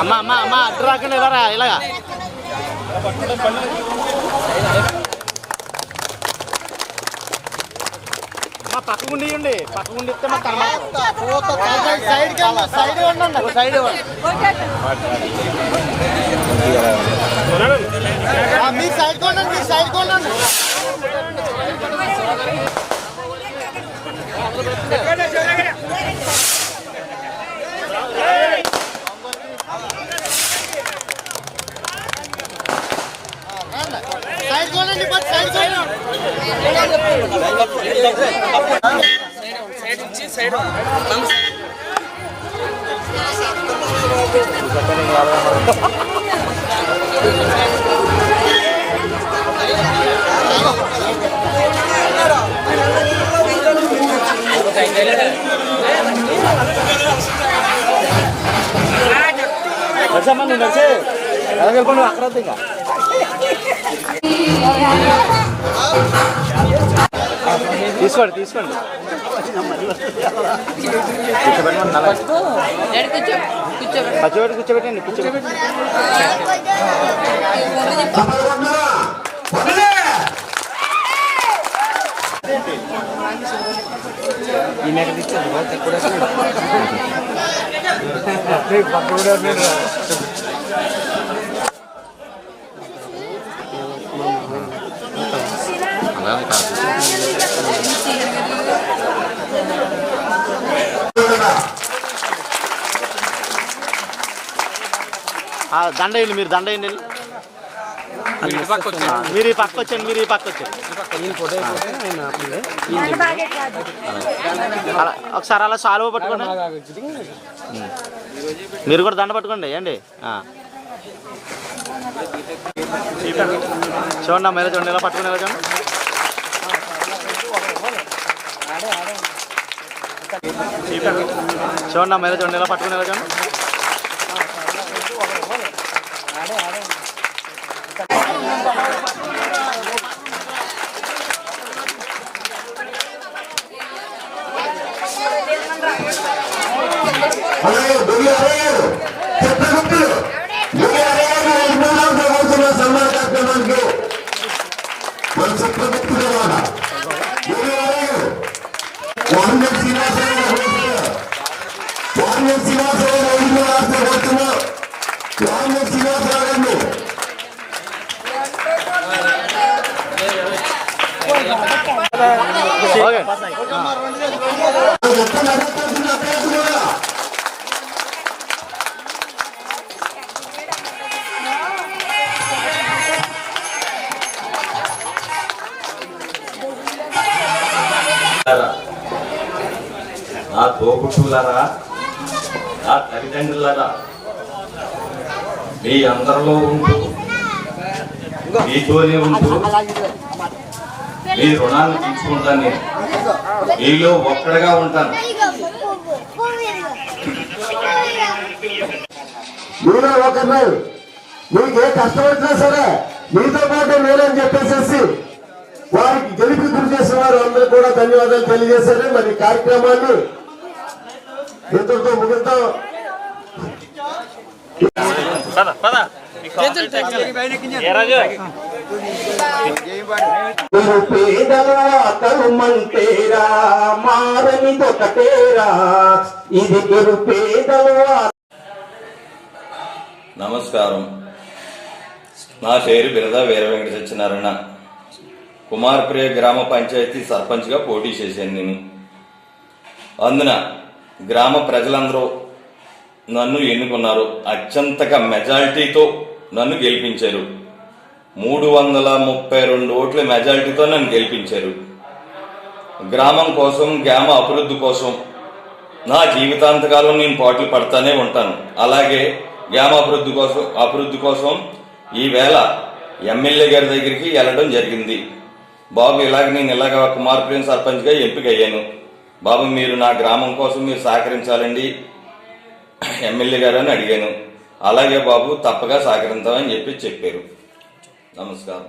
అమ్మ అమ్మ అమ్మ అడ్డు రాకుండా ఇలారా ఇలాగా. అమ్మ పక్క గుండి ఇవ్వండి పక్క ఇస్తే మాకు కనబడదు. సైడ్ మీ సైడ్ కొనండి మీ సైడ్ కొనండి సైడ్ కొనండి సైడ్ నడిచి. అలాగే వెళ్ళిపోండి అక్కడ ఇంకా. తీసుకోండి తీసుకోండి. పచ్చిబెట్టి కూర్చోబెట్టండి కూర్చోబెట్టి. ఈ మేక తీసుకోండి. ఆ, దండ వేయండి మీరు దండ వేయండి వెళ్ళి. ఆ, మీరు ఈ పక్క వచ్చండి మీరు ఈ పక్క వచ్చండి అలా ఒకసారి అలా సాల్వ పట్టుకోండి. మీరు కూడా దండ పట్టుకోండి ఏండి చూడండి మీరు చూడండి ఇలా పట్టుకుని ఇలా చూడండి. చూడండి మీరు చూడండి ఇలా పట్టుకుని చూడండి. అలాగే నా తోబుట్టులారా నా తల్లిదండ్రులారా మీ అందరిలో ఉంటూ మీతోనే ఉంటూ మీ రుణాన్ని తీర్చుకుంటాను. నేను మీలో ఒక్కడిగా ఉంటాను. మీలో ఒకరు మీకు ఏ కష్టం వచ్చినా సరే మీతో పాటు నేనని చెప్పేసేసి వారికి గెలిపి గురి చేసిన వారు అందరూ కూడా ధన్యవాదాలు తెలియజేశారు. మరి కార్యక్రమాన్ని ఇంతటితో ముగిద్దాం ఇది నమస్కారం. నా పేరు బిరద వీర వెంకట సత్యనారాయణ. కుమారప్రియ గ్రామ పంచాయతీ సర్పంచ్గా పోటీ చేశాను నేను. అందున గ్రామ ప్రజలందరూ నన్ను ఎన్నుకున్నారు. అత్యంతక మెజారిటీతో నన్ను గెలిపించారు. మూడు వందల ముప్పై రెండు ఓట్ల మెజారిటీతో నన్ను గెలిపించారు. గ్రామం కోసం గ్రామ అభివృద్ధి కోసం నా జీవితాంతకాలం నేను పాటలు పడతానే ఉంటాను. అలాగే గ్రామ అభివృద్ధి కోసం అభివృద్ధి కోసం ఈవేళ ఎమ్మెల్యే గారి దగ్గరికి వెళ్ళడం జరిగింది. బాబు ఇలాగ నేను ఇలాగ కుమారప్రియం సర్పంచ్గా ఎంపిక అయ్యాను బాబు మీరు నా గ్రామం కోసం మీరు సహకరించాలండి. ఎమ్మెల్యే గారు అని అడిగాను. అలాగే బాబు తప్పగా సహకరించామని చెప్పి చెప్పారు. నమస్కారం.